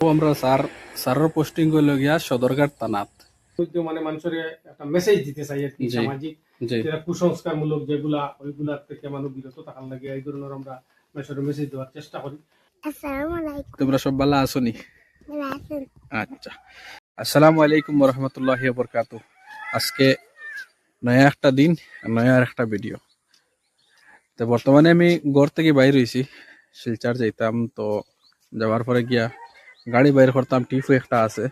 আমরা স্যার স্যারের পোস্টিং করলে গিয়া সদরঘাট থানাত। মানে মানুষের একটা মেসেজ দিতে চাই আর কি সামাজিক যেটা কুসংস্কারমূলক যেগুলা ওইগুলা থেকে মানুষ বিরত থাকার লাগে এই ধরনের আমরা মানুষের মেসেজ দেওয়ার চেষ্টা করি। তোমরা সব ভালো আসনি আচ্ছা। আসসালামু আলাইকুম রহমতুল্লাহ বরকাত আজকে নয়া একটা দিন নয়া একটা ভিডিও তো বর্তমানে আমি ঘর থেকে বাইর হয়েছি শিলচার যাইতাম তো যাওয়ার পরে গিয়া গাড়ি বাইর করতাম টিফু একটা আছে।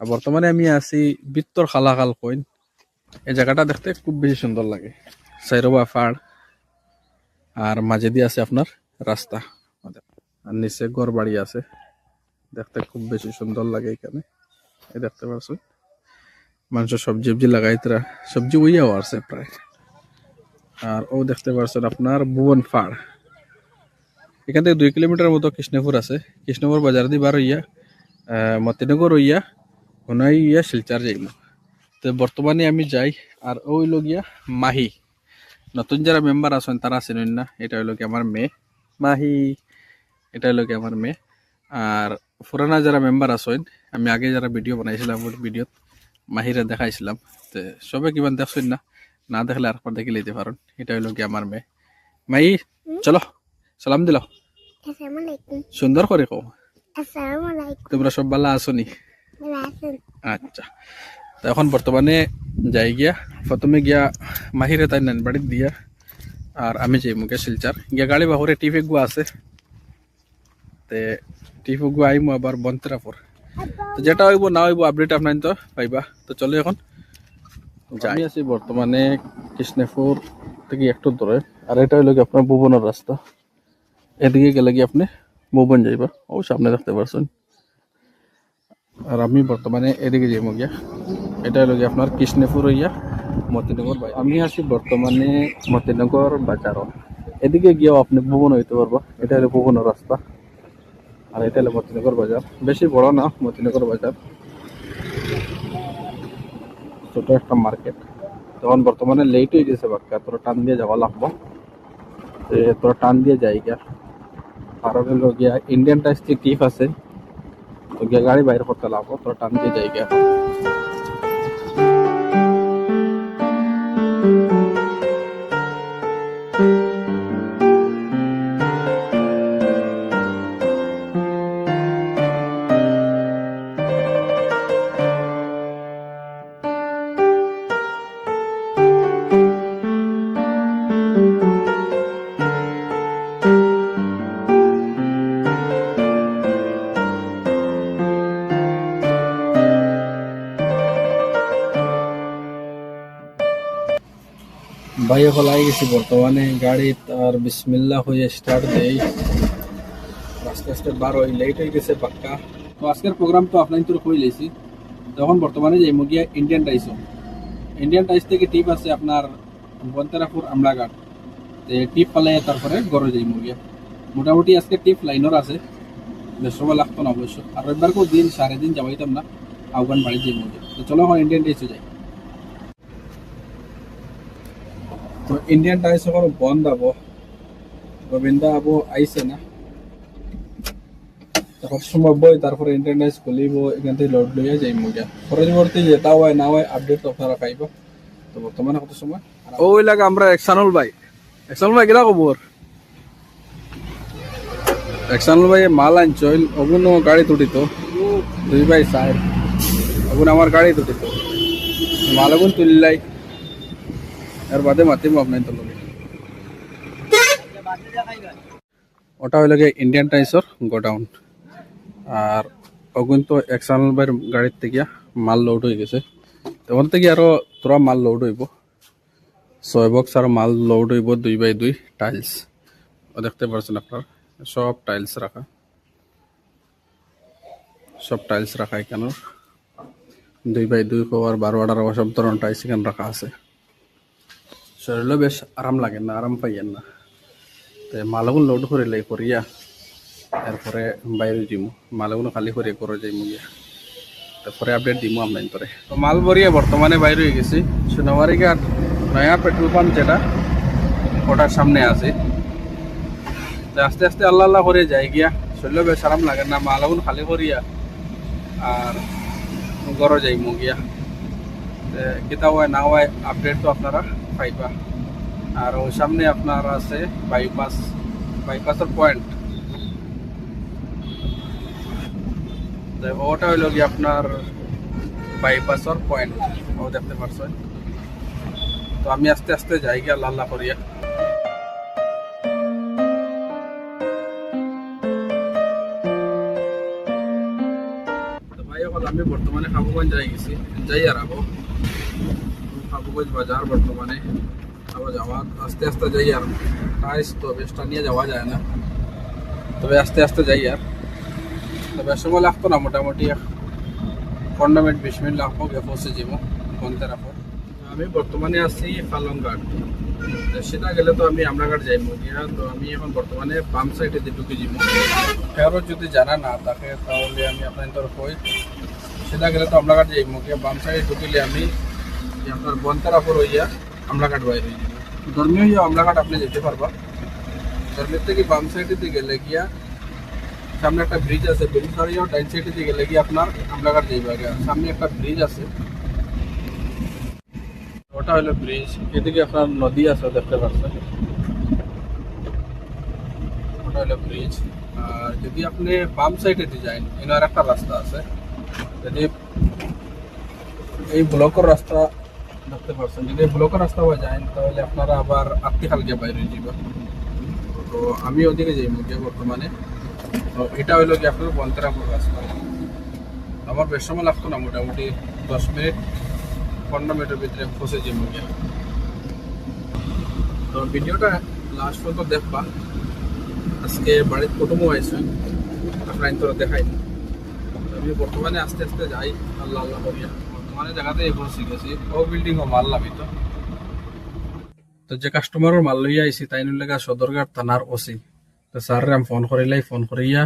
আর বর্তমানে আমি আছি বিত্তর খালাখাল কইন। এই জায়গাটা দেখতে খুব বেশি সুন্দর লাগে। সাইরবা পাহাড় আর মাঝে দিয়ে আছে আপনার রাস্তা আর নিচে ঘর বাড়ি আছে। দেখতে খুব বেশি সুন্দর লাগে এখানে এই দেখতে পারছেন মানুষের সবজি সবজি লাগাই তারা সবজি উইয়াও আছে প্রায় আর ও দেখতে পারছেন আপনার ভুবন ফাড় এখান থেকে দুই কিলোমিটার মতো কৃষ্ণপুর আছে। কৃষ্ণপুর বাজার দিয়ে বার হইয়া মতিনগর হইয়া ঘনাই ইয়া শিলচার যাইব তো বর্তমানে আমি যাই আর ও হইল গিয়া মাহি। নতুন যারা মেম্বার আছেন তারা চিনেন না, এটা হইল কি আমার মেয়ে। মাহি, এটা হইল কি আমার মেয়ে। আর পুরানা যারা মেম্বার আছেন, আমি আগে যারা ভিডিও বানাইছিলাম ওই ভিডিওত মাহিরে দেখাইছিলাম। তো সবে কিমান দেখছেন না না দেখলে আর দেখে লইতে পারেন। এটা হইল কি আমার মেয়ে। মাই চলো। সালাম দিল। সুন্দর করে কো তোমরা সব ভালো আছো নি? আচ্ছা। তো এখন বর্তমানে যাই গিয়া প্রথমে গিয়া মাহিরে তাই নান বাড়ির দিয়া আর আমি যাই মুখে শিলচার গিয়া গাড়ি বাহুরে টিফে গুয়া আছে। তে টিফে গুয়া আইমু আবার বন্তরাপুর তো যেটা হইব না হইব আপডেট আপনার তো পাইবা। তো চলো এখন। যাই। আছি বর্তমানে কৃষ্ণপুর থেকে একটু দূরে আর এটা হইল কি আপনার ভুবনের রাস্তা এদিকে গেলে কি আপনি ভুবন যাইবা? ও সামনে দেখতে পারছেন আর আমি বর্তমানে এদিকে যাইব গিয়া। এটা হলো গিয়ে আপনার কৃষ্ণপুর হইয়া মতিনগর বাজার। আমি আছি বর্তমানে মতিনগর বাজার। এদিকে গিয়েও আপনি ভুবন হইতে পারব। এটা হলো ভুবনের রাস্তা। আর এটা হলো মতিনগর বাজার। বেশি বড় না মতিনগর বাজার। ছোট একটা মার্কেট তখন বর্তমানে লেট হয়ে গেছে বাক্কা। তোরা টান দিয়ে যাওয়া লাগবো। তো তোরা টান দিয়ে যাই গিয়া। আর হলো গিয়া ইন্ডিয়ান টাইস টিপ আছে। তো গিয়া গাড়ি বাইরে করতে লাগবো তো টান দিয়ে যাই গিয়া। এখন আই গেছি, বর্তমানে গাড়ি আর বিসমিল্লা হয়ে স্টার্ট দেই। আস্তে আস্তে বার লেট হয়ে গেছে পাক্কা। তো আজকের প্রোগ্রাম তো আপনার তোর কই লেছি তখন বর্তমানে যাই মুগিয়া ইন্ডিয়ান টাইস ইন্ডিয়ান টাইস থেকে টিপ আছে আপনার বন্তেরাপুর আমলাঘাট। টিপ পালে তারপরে গড়ে যাই মুগিয়া মোটামুটি আজকে টিপ লাইনর আছে। বেশ সময় লাগতো না অবশ্য। আর রবিবার দিন সাড়ে দিন যাবাইতাম না। আফগান বাড়ি যাই মুগিয়া তো চলো এখন ইন্ডিয়ান টাইসে যাই। তো ইন্ডিয়ান টাইস এখন বন্ধ আবো গোবিন্দা আবো আইসে না। তখন সময় বই তারপরে ইন্ডিয়ান টাইস খুলিব এখান থেকে লোড লইয়া যাই মুগিয়া পরবর্তী যেটা হয় না হয় আপডেট তো আপনারা পাইব। তো বর্তমানে কত সময়? ওই লাগে আমরা একসানুল ভাই। একসানুল ভাই কিরা খবর একসানুল ভাই মাল আনছইল অগুন গাড়ি তুটিত দুই ভাই সাহেব অগুন আমার গাড়ি তুটিত মাল অগুন তুলিলাই। এর বাদে মাতিম আপনার তো লগে ওটা হইল গিয়ে ইন্ডিয়ান টাইসর গোডাউন আর ওগুন তো এক্সানাল বাইর গাড়ির থেকে মাল লোড হয়ে গেছে। তখন থেকে আরও তোরা মাল লোড হইব। ছয় বক্স আর মাল লোড হইব দুই বাই দুই টাইলস ও দেখতে পারছেন আপনার, সব টাইলস রাখা। সব টাইলস রাখা এখানে দুই বাই দুই কভার বারো, আঠারো সব ধরনের টাইলস এখানে রাখা আছে। শরীরও বেশ আরাম লাগে না আরাম পাইয়েন না তো মালগুলো লোড করে লাই করিয়া এরপরে বাইরে দিমু মালগুলো খালি করে করে যাই মুগিয়া তারপরে আপডেট দিমু আমরা পরে তো মাল বর্তমানে বাইরে হয়ে গেছি সোনাবাড়ি ঘাট নয়া পেট্রোল পাম্প যেটা ওটার সামনে আছে আস্তে আস্তে আল্লাহ আল্লাহ করে যাই গিয়া শরীরও বেশ আরাম লাগে না মালগুলো খালি করিয়া আর গড় যাইমু গিয়া কিতা হয় না হয় আপডেট তো আপনারা পাইবা আর ওই সামনে আপনার আছে বাইপাস বাইপাসের পয়েন্ট ওটা হইল কি আপনার বাইপাসের পয়েন্ট ও দেখতে পারছেন? তো আমি আস্তে আস্তে যাই গিয়া লাল্লা করিয়া আমি বর্তমানে হাবুগঞ্জ যাই গেছি। যাই আর আবো হাবুগঞ্জ বাজার বর্তমানে আবার যাওয়া, আস্তে আস্তে যাই আর প্রাইস তো বেশটা নিয়ে যাওয়া যায় না। তবে আস্তে আস্তে যাই আর। তবে সময় লাগতো না, মোটামুটি পনেরো মিনিট বিশ মিনিট লাগবো, গিয়ে পৌঁছে যাব গন্তের আপর আমি বর্তমানে আছি পালংঘাট। সেটা গেলে তো আমি আমরাঘাট যাইব। গিয়া তো আমি এখন বর্তমানে পাম্প সাইডে যে ঢুকে যাব ফেরত যদি জানা না থাকে, তাহলে আমি আপনার তোর কই। সেটা গেলে তো আমরাঘাট যাইব। গিয়া বাম সাইডে ঢুকিলে আমি এই আপনার বন্তার আপর হইয়া আমরাঘাট বাইরে হয়ে যাব। ধর্মীয় হইয়া আমরাঘাট আপনি যেতে পারবা। ধর্মের থেকে বাম সাইডে গেলে গিয়া সামনে একটা ব্রিজ আছে ব্রিজ ডাইন সাইডে গেলে গিয়ে আপনার আমলাঘাট যাইবে। আগে সামনে একটা ব্রিজ আছে। ওটা হলো ব্রিজ এদিকে আপনার নদী আছে, দেখতে পাচ্ছেন। ওটা হলো ব্রিজ আর যদি আপনি বাম সাইডে যান, এনার একটা রাস্তা আছে। যদি এই ব্লকের রাস্তা দেখতে পাচ্ছেন যদি ব্লকের রাস্তা হয়ে যায়, তাহলে আপনারা আবার আত্মিখাল গিয়ে বাইরে যাবেন। তো আমি ওদিকে যাই মুখে বর্তমানে। তো এটা হইল কি আপনার বন্তরাপুর রাস্তা আমার বেশ সময় লাগতো না, মোটামুটি দশ মিনিট, পনেরো মিনিটের ভিতরে পৌঁছে যাই মুখে তো ভিডিওটা লাস্ট পর্যন্ত দেখবা। আজকে বাড়ির কুটুমও আইসুন আপনার তো দেখাই আমি বর্তমানে আস্তে আস্তে যাই। আল্লাহ আল্লাহ করিয়া। মারলাম তো। যে কাস্টমারের মাল লইয়া আইছি তাই লেগা সদরঘাট থানার ওসি তো স্যার আমি ফোন করিলাই ফোন করিয়া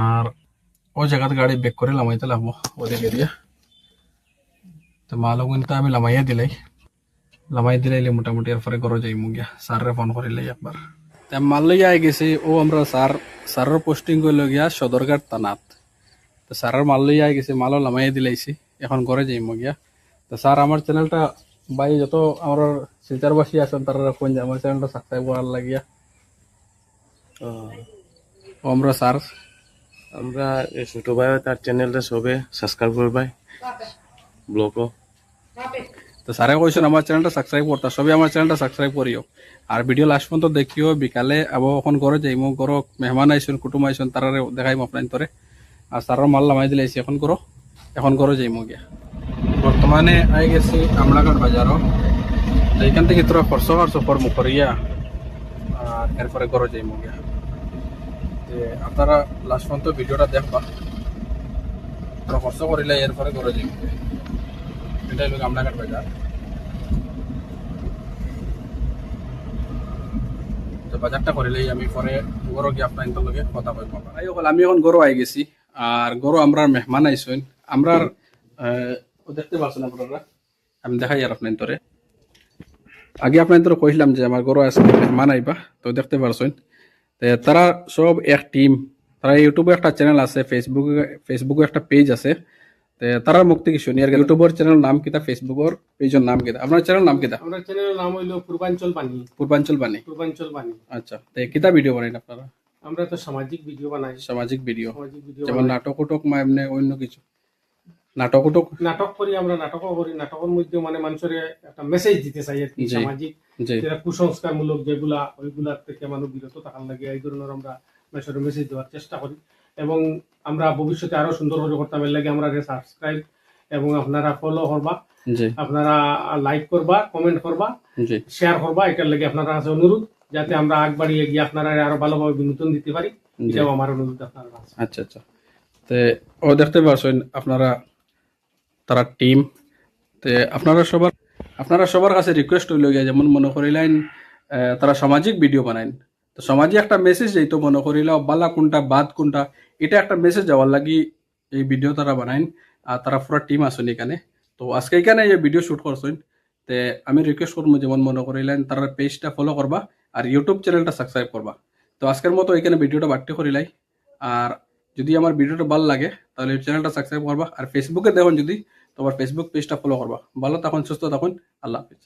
আর ও জায়গাতে গাড়ি বেক করে লামাইতে লাগবো ওদিকে দিয়া তো মাল কিন্তু আমি লামাইয়া দিলাই লামাই দিলাইলে মোটামুটি এরপরে ঘরে যাই মুগিয়া। স্যারে ফোন করিলাই একবার তা মাল লইয়া আই গেছি, ও আমরা স্যার স্যারের পোস্টিং করল গিয়া সদরঘাট থানাত। তো স্যারের মাল লইয়া আই গেছি মালও লামাইয়া দিলাইছি এখন ঘরে যাই মুগিয়া তো স্যার আমার চ্যানেলটা বাই যত আমার শিলচারবাসী আছেন তারা কোন যে আমার চ্যানেলটা সাবস্ক্রাইব করার লাগিয়া। ও। আমরা স্যার। আমরা ছোট ভাই তার চ্যানেলটা সবে সাবস্ক্রাইব করবাই ব্লগও তো স্যারে কইছেন আমার চ্যানেলটা সাবস্ক্রাইব করতে সবই আমার চ্যানেলটা সাবস্ক্রাইব করিও। আর ভিডিও লাস্ট পর্যন্ত দেখিও বিকালে আবার এখন ঘরে যাইমু ঘর মেহমান আইসুন কুটুম আইসুন তারা দেখাইম আপনার তোরে আর স্যারের মাল লামাই দিলে এখন করো। এখন ঘরে যাইমু গিয়া বর্তমানে আই গেছি আমলাঘাট বাজারও। তো এখান থেকে তোরা খরচ খরচ করমু করিয়া আর এরপরে ঘরে যাইমু গিয়া আপনারা লাস্ট পর্যন্ত ভিডিওটা দেখবা। তোরা খরচ করিলে এরপরে ঘরে যাইমু এটা হলো আমলাঘাট বাজার। বাজারটা করিলেই আমি পরে গরো গিয়ে আপনার লগে কথা কইব আই হল আমি এখন গরো আই গেছি আর গরো আমরা মেহমান আইসুন। ও দেখতে পাচ্ছেন আপনারা। আমি দেখাই আর আপনার ইন্তরে আগে আপনার ইন্তরে কইলাম যে আমার গরো আজকে মেহমান আইবা তো দেখতে পারছেন। তারা সব এক টিম তারা ইউটিউবে একটা চ্যানেল আছে ফেসবুকে ফেসবুকে একটা পেজ আছে। তারা মুক্তি কি শুনি আর ইউটিউবের চ্যানেল নাম কিতা ফেসবুকের পেজের নাম কিতা? আপনার চ্যানেল নাম কিতা? আমরা চ্যানেলের নাম হইল পূর্বাঞ্চল বাণী। পূর্বাঞ্চল বাণী। পূর্বাঞ্চল বাণী। আচ্ছা তে কিতা ভিডিও বানাইন আপনারা? আমরা তো সামাজিক ভিডিও বানাই। সামাজিক ভিডিও সামাজিক ভিডিও যেমন নাটক উটক মা এমনি অন্য কিছু। নাটক নাটক করি আমরা নাটকও করি। নাটকের মধ্যে মানে মানুষের একটা মেসেজ দিতে চাই আর কি সামাজিক। যেটা কুসংস্কারমূলক যেগুলা ওইগুলা থেকে মানুষ বিরত থাকার লাগে এই ধরনের আমরা মানুষের মেসেজ দেওয়ার চেষ্টা করি। এবং আমরা ভবিষ্যতে আরও সুন্দর করে করতে এর লাগে আমরা সাবস্ক্রাইব এবং আপনারা ফলো করবা। আপনারা লাইক করবা কমেন্ট করবা শেয়ার করবা এটার লাগে আপনারা কাছে অনুরোধ যাতে আমরা আগ বাড়িয়ে গিয়ে আপনারা আরও ভালোভাবে বিনোদন দিতে পারি। এটাও আমার অনুরোধ আপনার আচ্ছা আচ্ছা। তে ও দেখতে পাচ্ছেন আপনারা তারা টিম তে আপনারা সবার আপনারা সবার কাছে রিকোয়েস্ট হইল গিয়া যেমন মনে করিলেন তারা সামাজিক ভিডিও বানাইন। তো সমাজে একটা মেসেজ যাইতো মনে করিল, বালা কোনটা, বাদ কোনটা? এটা একটা মেসেজ যাওয়ার লাগি এই ভিডিও তারা বানাইন, আর তারা পুরো টিম আসুন এখানে। তো আজকে এখানে এই ভিডিও শুট করছেন। তে আমি রিকোয়েস্ট করব যেমন মনে করিলেন তারা পেজটা ফলো করবা, আর ইউটিউব চ্যানেলটা সাবস্ক্রাইব করবা। তো আজকের মতো এখানে ভিডিওটা বাড়তে করিলাই, আর যদি আমার ভিডিওটা ভালো লাগে, তাহলে চ্যানেলটা সাবস্ক্রাইব করবা। আর ফেসবুকে দেখুন যদি তোমার ফেসবুক পেজটা ফলো করবা। ভালো তখন সুস্থ তখন আল্লাহ হাফিজ।